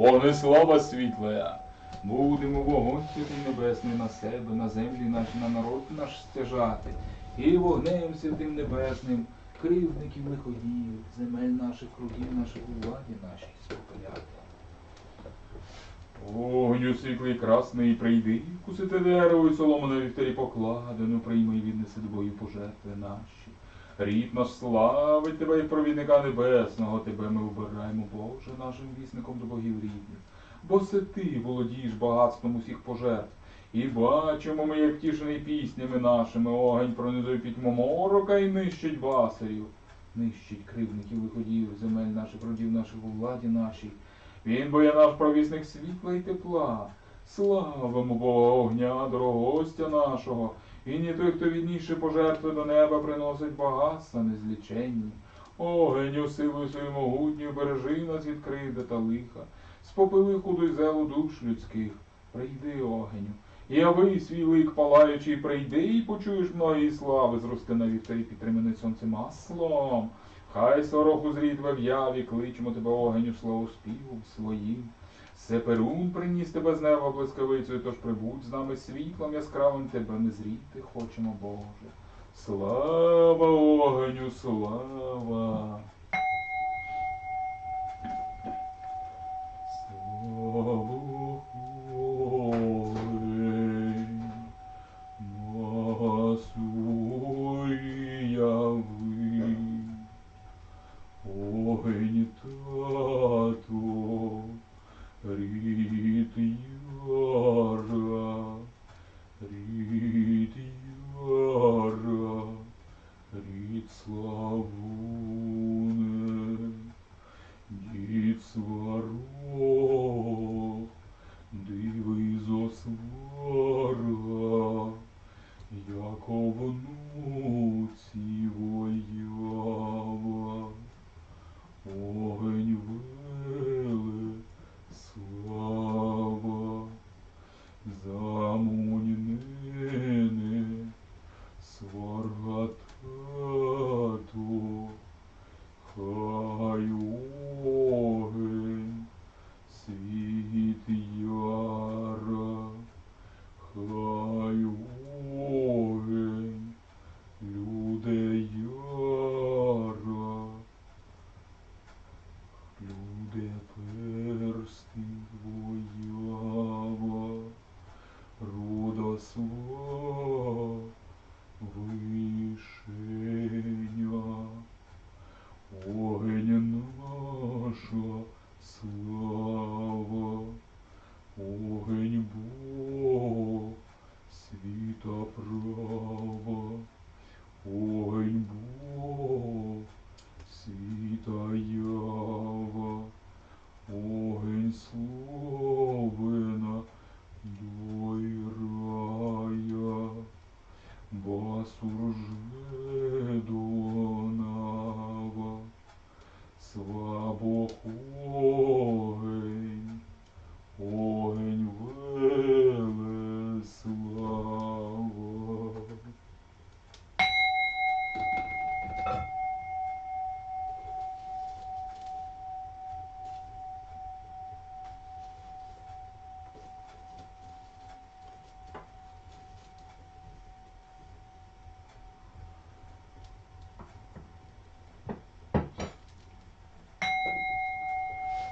Вогнеслава світла. Будемо вогонь небесний на себе, на землі наші, на народ наш стяжати. І вогнем святим небесним кривдників лиходіїв, земель наших, кругів наших у владі нашій спопиляти. Огню світлий красний прийди, кусити дерево і солому на вівтарі покладено, прийми і віднеси до бою пожертви наші. Рід наш славить тебе, як провідника небесного, тебе ми обираємо, Боже, нашим вісником до богів рідних. Бо це ти володієш багатством усіх пожертв. І бачимо ми, як втішений піснями нашими, огонь пронизує пітьму морока і нищить басарів. Нищить кривників виходів, земель наших родів наших у владі нашій. Він бо є наш провісник світла і тепла. Славимо Бога огня, дорогостя нашого, і не той, хто відніше пожертви до неба приносить багатства незліченні. Огеню силою свою могутню бережи нас від кривди та лиха, спопили худу й зелу душ людських. Прийди, огеню, яви свій лик палаючий, прийди і почуєш многії слави, зрости на вівтарі підтриманий сонцем маслом. Хай тебе в яві, кличемо тебе огеню слово співом своїм. Сеперун приніс тебе з неба блискавицею, тож прибудь з нами світлом яскравим тебе не зріти хочемо, Боже. Слава слава. Слава Ooh.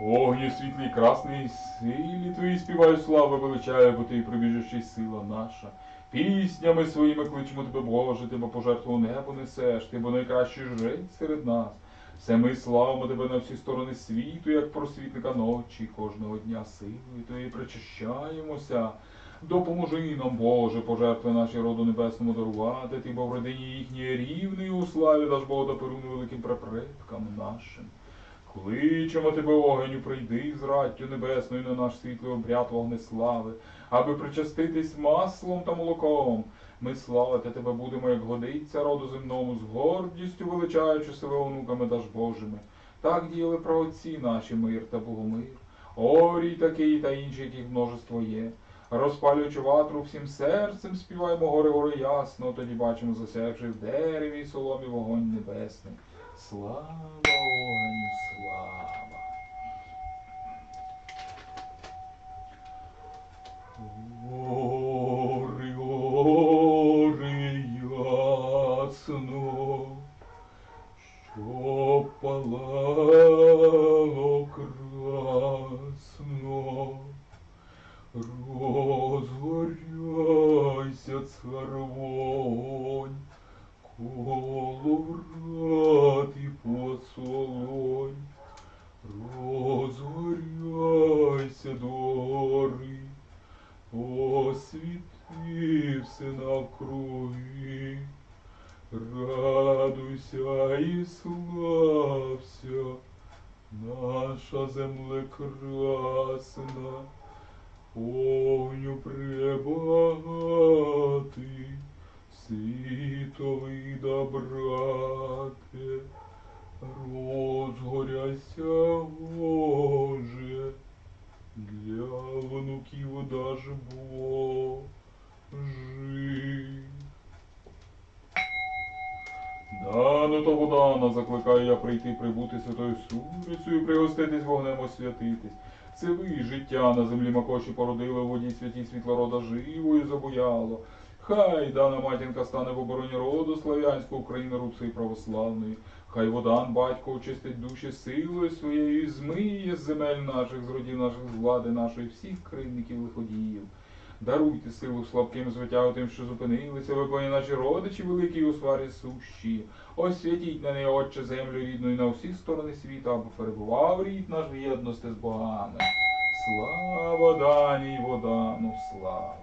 Огню світлий красний, силі твої співаю слави величаю, бо ти прибіжущий сила наша. Піснями своїми кличемо тебе, Боже, ти бо пожертву небо несеш, ти бо найкращий жрець серед нас. Все ми славимо тебе на всі сторони світу, як просвітника ночі, кожного дня силою твої причащаємося. Допоможи нам, Боже, пожертви наші роду небесному дарувати, ти бо в родині їхньої рівний у славі даш Бога до перуну великим прапредкам нашим. Кличемо тебе, огеню, прийди з раттю небесною на наш світлий обряд вогнеслави, аби причаститись маслом та молоком. Ми славити тебе будемо, як годиться роду земному, з гордістю величаючи себе онуками даж Божими. Так діяли праотці наші мир та богомир. Орій такий та інші, яких множество є. Розпалюючи ватру всім серцем, співаємо гори гори ясно, тоді бачимо засявши в дереві й соломі вогонь небесний. Слава, ой, слава. Горы, горы, ясно, що палало красно. Розгоряйся, царвонь, колорати посолонь, розгоряйся дори, освіти все навкруги, радуйся і слався, наша земле красна, повню прийти, прибути святою сурицею, пригоститись вогнем освятитись. Це ви життя на землі макоші породили в воді святі світлорода живою забуяло. Хай дана матінка стане в обороні роду слав'янського України руси православної. Хай водан батько очистить душі силою своєю і змиє з земель наших, з родів наших, з влади нашої, всіх кривників лиходіїв. Даруйте силу слабким звитягу що зупинилися, ви наші родичі великі у сварі сущі. Освятіть на неї, Отче, землю рідну і на всі сторони світу, аби перебував рід наш в єдності з богами. Слава даній водану, слава.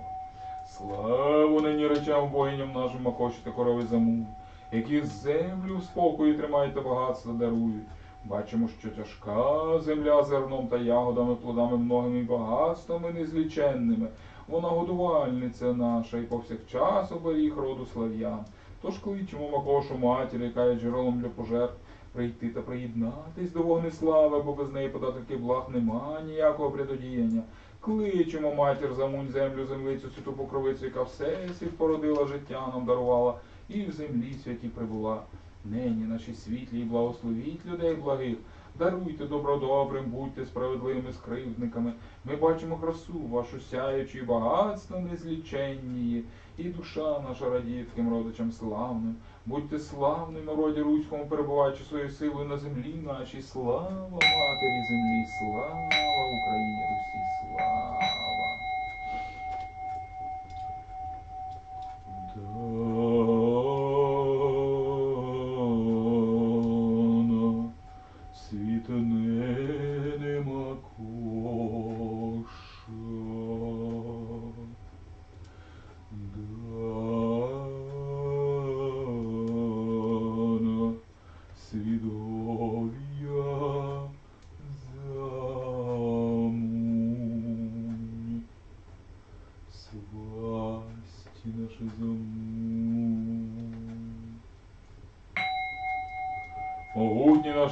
Славу нині речам воїням нашим та корови заму, які землю в спокої тримають та багатство дарують. Бачимо, що тяжка земля зерном та ягодами, плодами многими багатствами незліченними. Вона годувальниця наша і повсякчас оберіг роду слав'ян. Тож кличемо Макошу матір, яка є джерелом для пожертв, прийти та приєднатись до вогнеслави, бо без неї податки благ нема ніякого предодіяння. Кличемо матір замунь землю, землицю, святу покровицю, яка все світ породила, життя нам дарувала, і в землі святі прибула. Нині наші світлі і благословіть людей благих. Даруйте добро добрим, будьте справедливими скривдниками. Ми бачимо красу вашу сяючу і багатство незліченні, і душа наша радіє таким родичам славним. Будьте славним народі руському, перебуваючи своєю силою на землі нашій. Слава матері землі, слава Україні Русі, слава.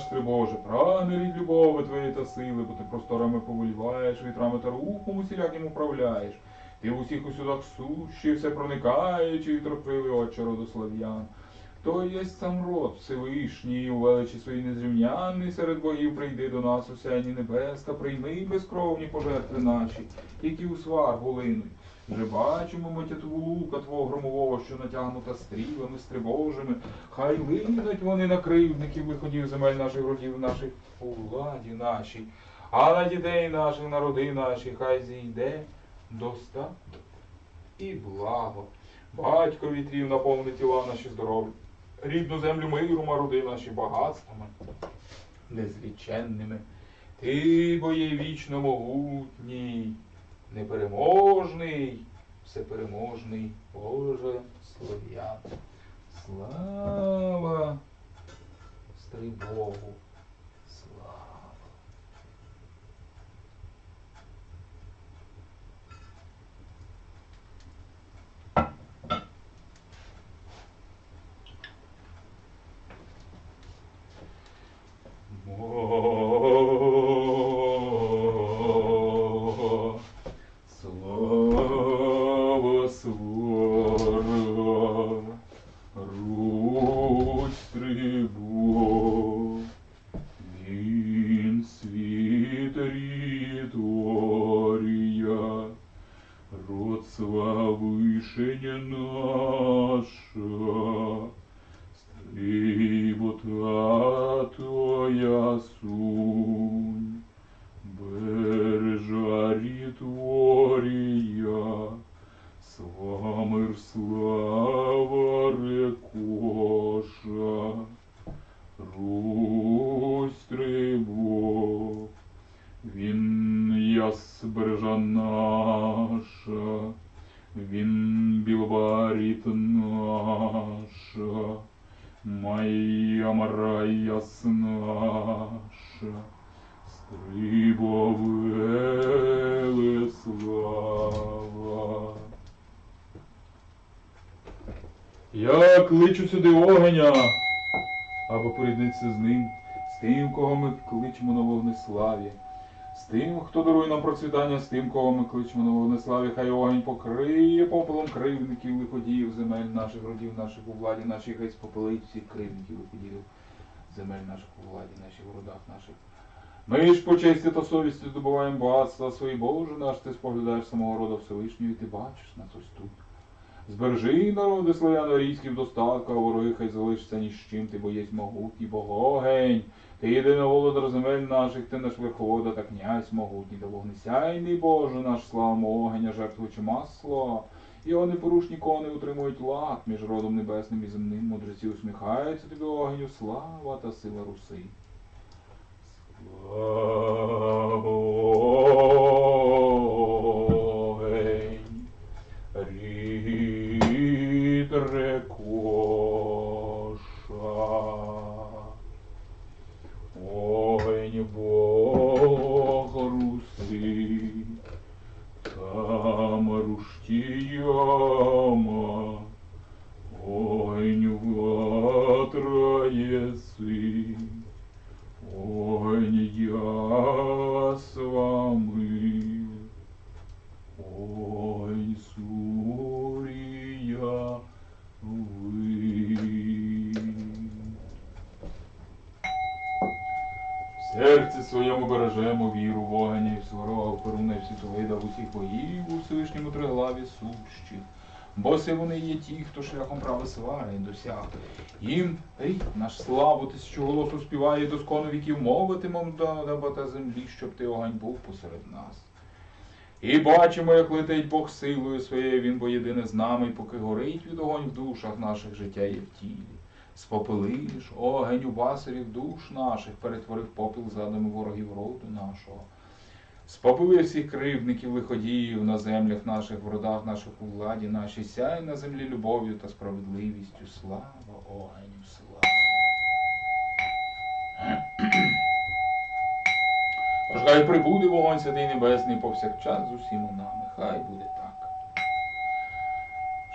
Ти Боже, прагне рід любови твоєї та сили, бо ти просторами повеліваєш, вітрами та рухом усіляким управляєш. Ти в усіх усюдах сущий, все проникаючи і торкливий отче роду слав'ян. То єсть сам род Всевишній, у величі своїй незрівнянний серед богів прийди до нас, осяйні небеска, прийми безкровні пожертви наші, які у сваргу линуть. Вже бачимо ми тятову лука твого громового, що натягнута стрілами стривожими. Хай линуть вони на кривдників виходів земель наших родів наших у владі нашій, а на дітей наших, на роди наші, хай зійде достаток і благо. Батько вітрів наповни тіла наші здорові, рідну землю миру, роди наші багатствами незліченними. Ти, бо є вічно могутній, непереможний, всепереможний Боже Слов'ян. Слава Стри славишення наша, моя мара яснаша, стрибове слава. Я кличу сюди огеня, або поріднитися з ним, з тим, кого ми кличемо на вогнеславі, з тим, хто дарує нам процвітання, з тим, кого ми кличемо на вогнеславі, хай огонь покриє попелом кривдників, лиходіїв, земель наших родів, наших у владі, наших хай спопелить всіх кривдників, лиходіїв, земель наших у владі, наших у родах наших. Ми ж по честі та совісті здобуваємо багатства свої, Боже наш, ти споглядаєш самого рода Всевишнього, і ти бачиш нас ось тут. Збережи народи славяно-рійські в достатку, а вороги хай залишаться ні з чим, ти бо єсть могутній богогень. Ти єдиний володар земель наших, ти наш верховода та князь могутній, та вогнесяйний Боже наш, славимо огеня, жертвуючи масло. Його непорушні кони утримують лад між родом небесним і земним. Мудреці усміхаються тобі огню, слава та сила руси. Слава бережемо віру в огня і в сварога, в перуна і світовида, в усіх богів, у Всевишньому триглаві сущих. Бо се вони є ті, хто шляхом права свари досяг. Їм ей, наш славу тисячу голосу співає, доскону віків мовитимом до неба та землі, щоб ти огонь був посеред нас. І бачимо, як летить Бог силою своєю, він бо єдине з нами, поки горить від огонь в душах наших життя є в тілі. Спопелиш, огонь у басарів душ наших, перетворив попіл задами ворогів роду нашого. Спопили всіх кривдників, лиходіїв на землях наших, в родах наших у владі нашій, сяй на землі любов'ю та справедливістю. Слава огоню, слава. Тож хай прибуде вогонь святий небесний повсякчас з усіма нами. Хай буде так.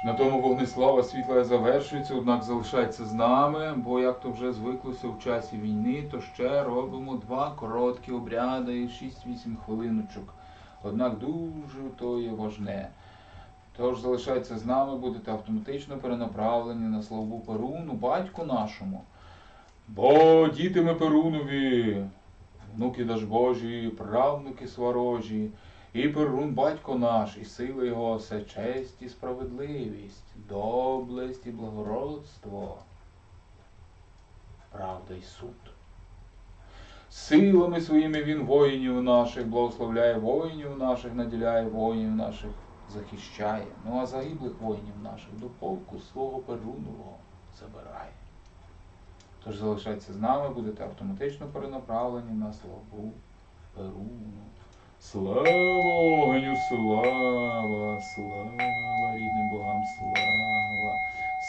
На тому вогнеслава світла завершується, однак залишається з нами, бо як то вже звиклося в часі війни, то ще робимо два короткі обряди, 6-8 хвилиночок. Однак дуже то є важне. Тож залишається з нами, будете автоматично перенаправлені на славу Перуну, батьку нашому. Бо діти ми Перунові, внуки Дажбожі, правнуки сварожі, і Перун батько наш, і сила його все честь і справедливість, доблесть і благородство, правда й суд. Силами своїми він воїнів наших благословляє воїнів наших, наділяє воїнів наших, захищає. Ну а загиблих воїнів наших до полку свого Перунового забирає. Тож залишайтеся з нами, будете автоматично перенаправлені на славу Перуну. Слава огню, слава, слава рідним богам, слава,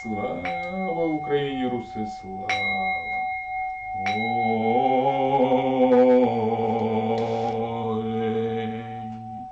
слава Україні, Руси, слава. О,